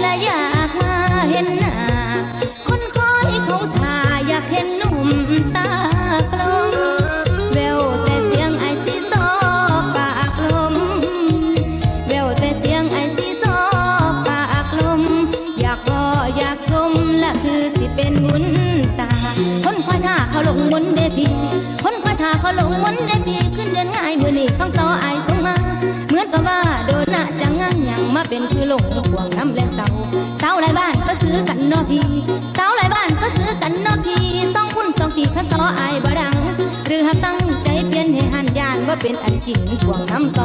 และอยากมาเห็นหน้า คนคอยเขาท่าอยากเห็นหนุ่มตากลมแววแต่เสียงไอซีซอปากลมแววแต่เสียงไอซีซอปากลม อยากบออยากชมและคือสิเป็นบุญตา คนคอยทาเขาหลงมนเดพีคนคอยทาเขาหลงมนเดพีขึ้นเดินง่ายมือนี่ฟังต่อไอส่งมา เหมือนกับว่าโดนหน้าจังงังยังมาเป็นคือลงห่วงน้ำแรง ทีสาวหลายบ้านก็ถือกันนอกทีสองคุณสองทีพระสออายบดัง หรือหากตั้งใจเพียนให้หันยานว่าเป็นอันกินห่วงน้ำ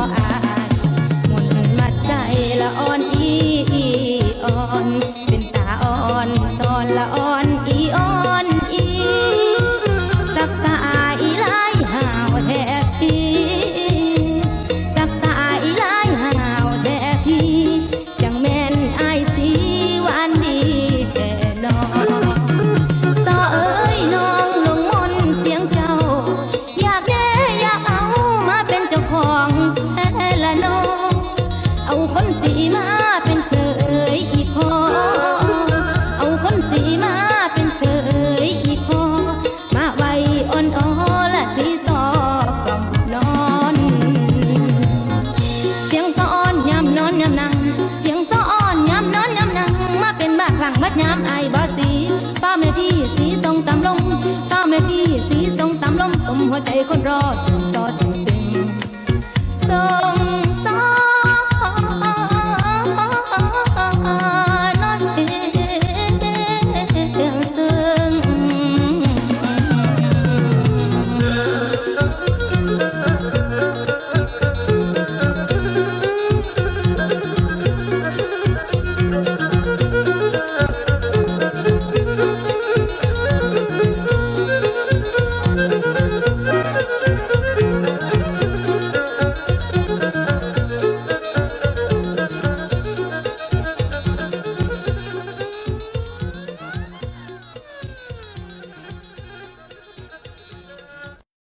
rõ ràng